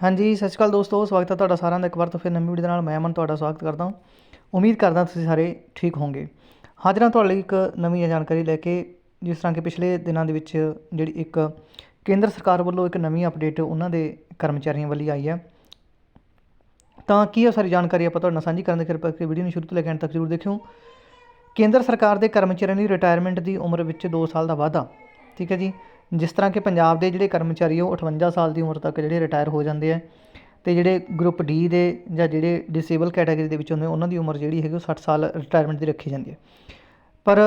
ਹਾਂਜੀ, ਸਤਿ ਸ਼੍ਰੀ ਅਕਾਲ ਦੋਸਤੋ, ਸਵਾਗਤ ਹੈ ਤੁਹਾਡਾ ਸਾਰਿਆਂ ਦਾ ਇੱਕ ਵਾਰ ਤੋਂ ਫਿਰ ਨਵੀਂ ਵੀਡੀਓ ਦੇ ਨਾਲ। ਮੈਂ ਅਮਨ, ਤੁਹਾਡਾ ਸਵਾਗਤ ਕਰਦਾ ਹਾਂ। ਉਮੀਦ ਕਰਦਾ ਤੁਸੀਂ ਸਾਰੇ ਠੀਕ ਹੋਵੋਗੇ। ਹਾਜ਼ਰ ਹਾਂ ਤੁਹਾਡੇ ਲਈ ਇੱਕ ਨਵੀਂ ਜਾਣਕਾਰੀ ਲੈ ਕੇ, ਜਿਸ ਤਰ੍ਹਾਂ ਕਿ ਪਿਛਲੇ ਦਿਨਾਂ ਦੇ ਵਿੱਚ ਜਿਹੜੀ ਇੱਕ ਕੇਂਦਰ ਸਰਕਾਰ ਵੱਲੋਂ ਇੱਕ ਨਵੀਂ ਅਪਡੇਟ ਉਹਨਾਂ ਦੇ ਕਰਮਚਾਰੀਆਂ ਵੱਲੀ ਆਈ ਹੈ। ਤਾਂ ਕੀ ਹੈ ਸਾਰੀ ਜਾਣਕਾਰੀ ਆਪਾਂ ਤੁਹਾਡੇ ਨਾਲ ਸਾਂਝੀ ਕਰਨ ਦੇ ਕਿਰਪਾ ਕਰਕੇ ਵੀਡੀਓ ਨੂੰ ਸ਼ੁਰੂ ਤੋਂ ਲੈ ਕੇ ਅੰਤ ਤੱਕ ਜ਼ਰੂਰ ਦੇਖਿਓ। ਕੇਂਦਰ ਸਰਕਾਰ ਦੇ ਕਰਮਚਾਰੀਆਂ ਦੀ ਰਿਟਾਇਰਮੈਂਟ ਦੀ ਉਮਰ ਵਿੱਚ 2 ਸਾਲ ਦਾ ਵਾਧਾ, ਠੀਕ ਹੈ ਜੀ। ਜਿਸ ਤਰ੍ਹਾਂ ਕਿ ਪੰਜਾਬ ਦੇ ਜਿਹੜੇ ਕਰਮਚਾਰੀ ਆ, ਉਹ 58 ਸਾਲ ਦੀ ਉਮਰ ਤੱਕ ਜਿਹੜੇ ਰਿਟਾਇਰ ਹੋ ਜਾਂਦੇ ਹੈ ਅਤੇ ਜਿਹੜੇ ਗਰੁੱਪ ਡੀ ਦੇ ਜਾਂ ਜਿਹੜੇ ਡਿਸੇਬਲ ਕੈਟਾਗਰੀ ਦੇ ਵਿੱਚ ਹੁੰਦੇ ਉਹਨਾਂ ਦੀ ਉਮਰ ਜਿਹੜੀ ਹੈਗੀ ਉਹ ਸੱਠ ਸਾਲ ਰਿਟਾਇਰਮੈਂਟ ਦੀ ਰੱਖੀ ਜਾਂਦੀ ਹੈ। ਪਰ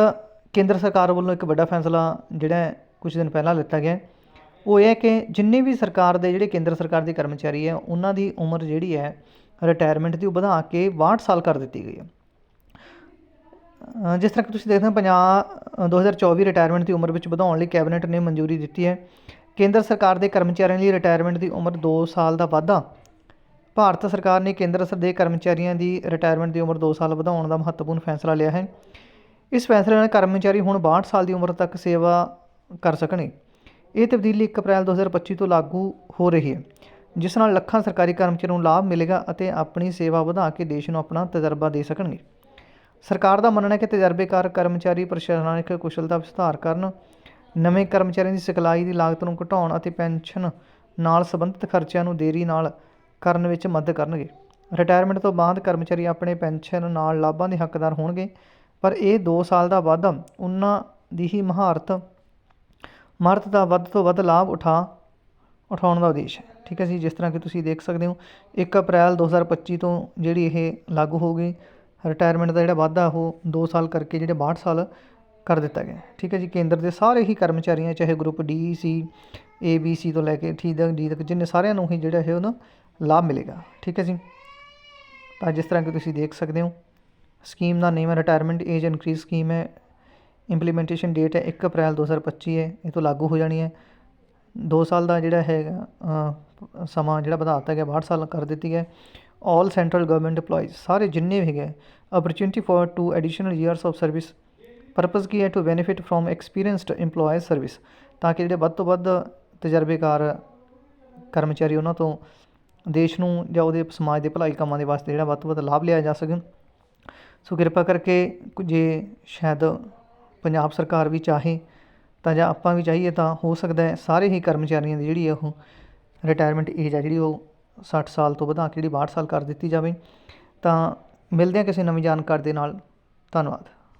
ਕੇਂਦਰ ਸਰਕਾਰ ਵੱਲੋਂ ਇੱਕ ਵੱਡਾ ਫੈਸਲਾ ਜਿਹੜਾ ਕੁਝ ਦਿਨ ਪਹਿਲਾਂ ਲਿੱਤਾ ਗਿਆ ਉਹ ਇਹ ਹੈ ਕਿ ਜਿੰਨੇ ਵੀ ਸਰਕਾਰ ਦੇ ਜਿਹੜੇ ਕੇਂਦਰ ਸਰਕਾਰ ਦੇ ਕਰਮਚਾਰੀ ਹੈ, ਉਹਨਾਂ ਦੀ ਉਮਰ ਜਿਹੜੀ ਹੈ ਰਿਟਾਇਰਮੈਂਟ ਦੀ ਉਹ ਵਧਾ ਕੇ 62 ਸਾਲ ਕਰ ਦਿੱਤੀ ਗਈ ਹੈ। ਜਿਸ ਤਰ੍ਹਾਂ ਕਿ ਤੁਸੀਂ ਦੇਖਦੇ ਹੋ ਪੰਜਾਬ 2024 ਰਿਟਾਇਰਮੈਂਟ ਦੀ ਉਮਰ ਵਿੱਚ ਵਧਾਉਣ ਲਈ ਕੈਬਨਿਟ ਨੇ ਮਨਜ਼ੂਰੀ ਦਿੱਤੀ ਹੈ। ਕੇਂਦਰ ਸਰਕਾਰ ਦੇ ਕਰਮਚਾਰੀਆਂ ਲਈ ਰਿਟਾਇਰਮੈਂਟ ਦੀ ਉਮਰ 2 ਸਾਲ ਦਾ ਵਾਧਾ। ਭਾਰਤ ਸਰਕਾਰ ਨੇ ਕੇਂਦਰ ਸਰਕਾਰ ਦੇ ਕਰਮਚਾਰੀਆਂ ਦੀ ਰਿਟਾਇਰਮੈਂਟ ਦੀ ਉਮਰ 2 ਸਾਲ ਵਧਾਉਣ ਦਾ ਮਹੱਤਵਪੂਰਨ ਫੈਸਲਾ ਲਿਆ ਹੈ। ਇਸ ਫੈਸਲੇ ਨਾਲ ਕਰਮਚਾਰੀ ਹੁਣ 62 ਸਾਲ ਦੀ ਉਮਰ ਤੱਕ ਸੇਵਾ ਕਰ ਸਕਣਗੇ ਇਹ ਤਬਦੀਲੀ 1 ਅਪ੍ਰੈਲ 2025 ਤੋਂ ਲਾਗੂ ਹੋ ਰਹੀ ਹੈ, ਜਿਸ ਨਾਲ ਲੱਖਾਂ ਸਰਕਾਰੀ ਕਰਮਚਾਰੀਆਂ ਨੂੰ ਲਾਭ ਮਿਲੇਗਾ ਅਤੇ ਆਪਣੀ ਸੇਵਾ ਵਧਾ ਕੇ ਦੇਸ਼ ਨੂੰ ਆਪਣਾ ਤਜਰਬਾ ਦੇ ਸਕਣਗੇ। ਸਰਕਾਰ ਦਾ ਮੰਨਣਾ ਹੈ ਕਿ ਤਜਰਬੇਕਾਰ ਕਰਮਚਾਰੀ ਪ੍ਰਸ਼ਾਸਨਿਕ ਕੁਸ਼ਲਤਾ ਵਿੱਚ ਸੁਧਾਰ ਕਰਨ, ਨਵੇਂ ਕਰਮਚਾਰੀਆਂ ਦੀ ਸਿਖਲਾਈ ਦੀ ਲਾਗਤ ਨੂੰ ਘਟਾਉਣ ਅਤੇ ਪੈਨਸ਼ਨ ਨਾਲ ਸੰਬੰਧਿਤ ਖਰਚਿਆਂ ਨੂੰ ਦੇਰੀ ਨਾਲ ਕਰਨ ਵਿੱਚ ਮਦਦ ਕਰਨਗੇ। ਰਿਟਾਇਰਮੈਂਟ ਤੋਂ ਬਾਅਦ ਕਰਮਚਾਰੀ ਆਪਣੇ ਪੈਨਸ਼ਨ ਨਾਲ ਲਾਭਾਂ ਦੇ ਹੱਕਦਾਰ ਹੋਣਗੇ, ਪਰ ਇਹ 2 ਸਾਲ ਦਾ ਵਾਧਾ, ਉਹਨਾਂ ਦੀ ਹੀ ਮਹਾਰਤ, ਮਰਦ ਦਾ ਵੱਧ ਤੋਂ ਵੱਧ ਲਾਭ ਉਠਾ, ਉਠਾਉਣ ਦਾ ਉਦੇਸ਼ ਹੈ। ਠੀਕ ਹੈ ਜੀ, ਜਿਸ ਤਰ੍ਹਾਂ ਕਿ ਤੁਸੀਂ ਦੇਖ ਸਕਦੇ ਹੋ 1 ਅਪ੍ਰੈਲ 2025 ਤੋਂ ਜਿਹੜੀ ਇਹ ਲਾਗੂ ਹੋ ਗਈ ਰਿਟਾਇਰਮੈਂਟ ਦਾ ਜਿਹੜਾ ਵਾਧਾ ਉਹ 2 ਸਾਲ ਕਰਕੇ ਜਿਹੜੇ 62 ਸਾਲ ਕਰ ਦਿੱਤਾ ਗਿਆ। ਠੀਕ ਹੈ ਜੀ, ਕੇਂਦਰ ਦੇ ਸਾਰੇ ਹੀ ਕਰਮਚਾਰੀਆਂ, ਚਾਹੇ group D C A B C ਤੋਂ ਲੈ ਕੇ ਠੀਕ ਤੱਕ ਡੀ ਤੱਕ, ਜਿੰਨੇ ਸਾਰਿਆਂ ਨੂੰ ਹੀ ਜਿਹੜਾ ਹੈ ਉਹਦਾ ਲਾਭ ਮਿਲੇਗਾ। ਠੀਕ ਹੈ ਜੀ? ਤਾਂ ਜਿਸ ਤਰ੍ਹਾਂ ਕਿ ਤੁਸੀਂ ਦੇਖ ਸਕਦੇ ਹੋ ਸਕੀਮ ਦਾ ਨੇਮ ਹੈ ਰਿਟਾਇਰਮੈਂਟ ਏਜ ਇਨਕਰੀਜ਼ ਸਕੀਮ ਹੈ। ਇੰਪਲੀਮੈਂਟੇਸ਼ਨ ਡੇਟ ਹੈ 1 ਅਪ੍ਰੈਲ 2025 ਹੈ, ਇਹ ਤੋਂ ਲਾਗੂ ਹੋ ਜਾਣੀ ਹੈ। 2 ਸਾਲ ਦਾ ਜਿਹੜਾ ਹੈਗਾ ਸਮਾਂ ਜਿਹੜਾ ਵਧਾ ਦਿੱਤਾ ਗਿਆ 62 ਸਾਲ ਕਰ ਦਿੱਤੀ ਹੈ। ਆਲ ਸੈਂਟਰਲ ਗਵਰਨਮੈਂਟ EMPLOYEES, ਸਾਰੇ ਜਿੰਨੇ ਵੀ ਹੈਗੇ opportunity for to additional years of service purpose ਕੀ ਹੈ? To benefit from experienced EMPLOYEES service ਤਾਂ ਕਿ ਜਿਹੜੇ ਵੱਧ ਤੋਂ ਵੱਧ ਤਜਰਬੇਕਾਰ ਕਰਮਚਾਰੀ ਉਹਨਾਂ ਤੋਂ ਦੇਸ਼ ਨੂੰ ਜਾਂ ਉਹਦੇ ਸਮਾਜ ਦੇ ਭਲਾਈ ਕੰਮਾਂ ਦੇ ਵਾਸਤੇ ਜਿਹੜਾ ਵੱਧ ਤੋਂ ਵੱਧ ਲਾਭ ਲਿਆ ਜਾ ਸਕੇ ਸੋ ਕਿਰਪਾ ਕਰਕੇ ਜੇ ਸ਼ਾਇਦ ਪੰਜਾਬ ਸਰਕਾਰ ਵੀ ਚਾਹੇ, ਤਾਂ ਜਾਂ ਆਪਾਂ ਵੀ ਚਾਹੀਏ ਤਾਂ ਹੋ ਸਕਦਾ ਹੈ, ਸਾਰੇ ਹੀ ਕਰਮਚਾਰੀਆਂ ਦੀ ਜਿਹੜੀ ਉਹ ਰਿਟਾਇਰਮੈਂਟ ਏਜ ਆ ਜਿਹੜੀ ਉਹ 60 ਸਾਲ ਤੋਂ ਵਧਾ ਕੇ ਜਿਹੜੀ 62 ਸਾਲ ਕਰ ਦਿੱਤੀ ਜਾਵੇ, ਤਾਂ ਮਿਲਦੇ ਹਾਂ ਕਿਸੇ ਨਵੀਂ ਜਾਣਕਾਰੀ ਦੇ ਨਾਲ। ਧੰਨਵਾਦ।